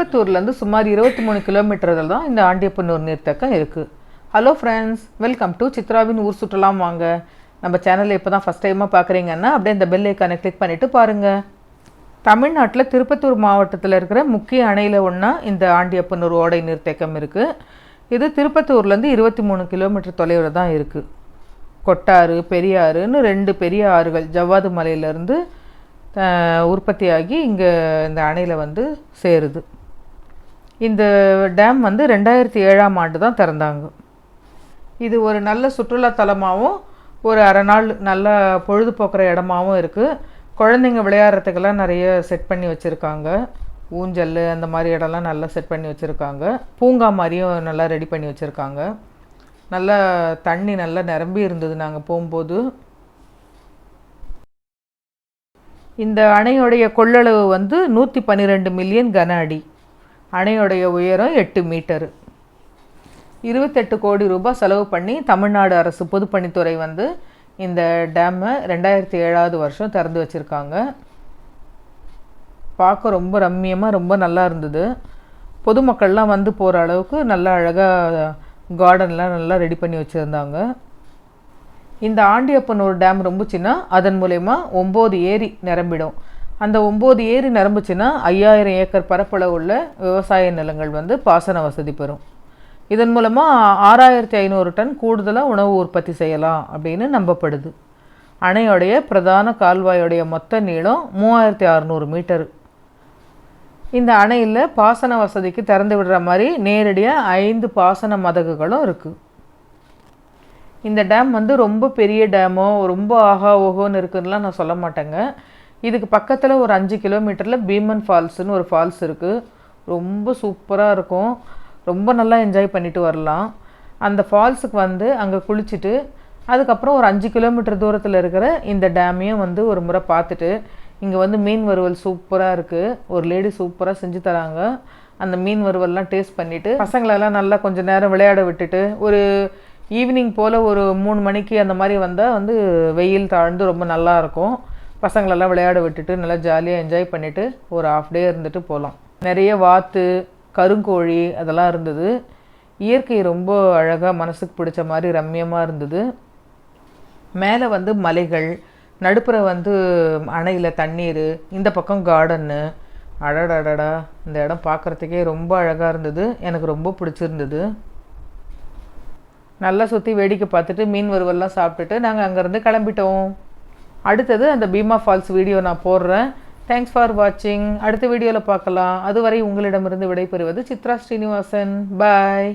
திருப்பத்தூர்லேருந்து சுமார் இருபத்தி மூணு கிலோமீட்டர்கள் தான் இந்த ஆண்டியப்பனூர் நீர்த்தக்கம் இருக்குது ஹலோ ஃப்ரெண்ட்ஸ் வெல்கம் டு சித்ராவின் ஊர் சுற்றலாம் வாங்க. நம்ம சேனலை இப்போ தான் ஃபஸ்ட் டைமாக பார்க்குறீங்கன்னா அப்படியே இந்த பெல் ஐக்கானை கிளிக் பண்ணிவிட்டு பாருங்கள் தமிழ்நாட்டில் திருப்பத்தூர் மாவட்டத்தில் இருக்கிற முக்கிய அணையில் ஒன்றா இந்த ஆண்டியப்பனூர் ஓடை நீர்த்தேக்கம் இருக்குது இது திருப்பத்தூர்லேருந்து இருபத்தி மூணு கிலோமீட்டர் தொலைவில் தான் இருக்குது கொட்டாறு பெரியாறுன்னு ரெண்டு பெரிய ஆறுகள் ஜவ்வாது மலையிலேருந்து உற்பத்தியாகி இங்கே இந்த அணையில் வந்து சேருது. இந்த டேம் வந்து ரெண்டாயிரத்தி ஏழாம் ஆண்டு தான் திறந்தாங்க. இது ஒரு நல்ல சுற்றுலாத்தலமாகவும் ஒரு அரை நாள் நல்லா பொழுதுபோக்குற இடமாவும் இருக்குது குழந்தைங்க விளையாடுறதுக்கெல்லாம் நிறைய செட் பண்ணி வச்சுருக்காங்க. ஊஞ்சல் அந்த மாதிரி இடம்லாம் நல்லா செட் பண்ணி வச்சுருக்காங்க. பூங்கா மாதிரியும் நல்லா ரெடி பண்ணி வச்சுருக்காங்க. நல்லா தண்ணி நல்லா நிரம்பி இருந்தது நாங்கள் போகும்போது. இந்த அணையுடைய கொள்ளளவு வந்து நூற்றி பன்னிரெண்டு மில்லியன் கன அடி. அணையுடைய உயரம் எட்டு மீட்டரு. இருபத்தெட்டு கோடி ரூபாய் செலவு பண்ணி தமிழ்நாடு அரசு பொதுப்பணித்துறை வந்து இந்த டேமை ரெண்டாயிரத்தி ஏழாவது வருஷம் திறந்து வச்சுருக்காங்க. பார்க்க ரொம்ப ரம்மியமாக ரொம்ப நல்லா இருந்தது. பொதுமக்கள்லாம் வந்து போகிற அளவுக்கு நல்லா அழகாக கார்டன்லாம் நல்லா ரெடி பண்ணி வச்சுருந்தாங்க. இந்த ஆண்டியப்பனூர் டேம் ரொம்பச்சின்னா அதன் மூலயமா ஒம்பது ஏரி நிரம்பிடும். அந்த ஒம்பது ஏரி நிரம்புச்சுன்னா ஐயாயிரம் ஏக்கர் பரப்பளவு உள்ள விவசாய நிலங்கள் வந்து பாசன வசதி பெறும். இதன் மூலமாக ஆறாயிரத்தி ஐநூறு டன் கூடுதலாக உணவு உற்பத்தி செய்யலாம் அப்படின்னு நம்பப்படுது. அணையோடைய பிரதான கால்வாயோடைய மொத்த நீளம் மூவாயிரத்தி அறநூறு மீட்டர். இந்த அணையில் பாசன வசதிக்கு திறந்து விடுற மாதிரி நேரடியாக ஐந்து பாசன மதகுகளும் இருக்குது இந்த டேம் வந்து ரொம்ப பெரிய டேமோ ரொம்ப ஆஹா ஓஹோன்னு இருக்குதுலாம் நான் சொல்ல மாட்டேங்க. இதுக்கு பக்கத்தில் ஒரு அஞ்சு கிலோமீட்டரில் பீமன் ஃபால்ஸ்னு ஒரு ஃபால்ஸ் இருக்குது ரொம்ப சூப்பராக இருக்கும். ரொம்ப நல்லா என்ஜாய் பண்ணிட்டு வரலாம். அந்த ஃபால்ஸுக்கு வந்து அங்கே குளிச்சுட்டு அதுக்கப்புறம் ஒரு அஞ்சு கிலோமீட்டர் தூரத்தில் இருக்கிற இந்த டேமையும் வந்து ஒரு முறை பார்த்துட்டு இங்கே வந்து மீன் வறுவல் சூப்பராக இருக்குது ஒரு லேடி சூப்பராக செஞ்சு தராங்க. அந்த மீன் வறுவல்லாம் டேஸ்ட் பண்ணிவிட்டு பசங்களெல்லாம் நல்லா கொஞ்சம் நேரம் விளையாட விட்டுட்டு ஒரு ஈவினிங் போல் ஒரு மூணு மணிக்கு அந்த மாதிரி வந்தால் வந்து வெயில் தாழ்ந்து ரொம்ப நல்லாயிருக்கும் பசங்களெல்லாம் விளையாட விட்டுட்டு நல்லா ஜாலியாக என்ஜாய் பண்ணிவிட்டு ஒரு ஆஃப் டே இருந்துட்டு போகலாம். நிறைய வாத்து கருங்கோழி அதெல்லாம் இருந்தது. இயற்கை ரொம்ப அழகாக மனசுக்கு பிடிச்ச மாதிரி ரம்மியமாக இருந்தது. மேலே வந்து மலைகள் நடுப்புற வந்து அணையில் தண்ணீர் இந்த பக்கம் கார்டன்னு அடடடடா இந்த இடம் பார்க்குறதுக்கே ரொம்ப அழகாக இருந்தது. எனக்கு ரொம்ப பிடிச்சிருந்தது. நல்லா சுற்றி வேடிக்கை பார்த்துட்டு மீன் வறுவல்லாம் சாப்பிட்டுட்டு நாங்கள் அங்கேருந்து கிளம்பிட்டோம். அடுத்தது அந்த பீமா ஃபால்ஸ் வீடியோ நான் போடுறேன். தேங்க்ஸ் ஃபார் வாட்சிங் அடுத்த வீடியோவில் பார்க்கலாம். அதுவரை உங்களிடமிருந்து விடைபெறுவது சித்ரா ஸ்ரீனிவாசன். பாய்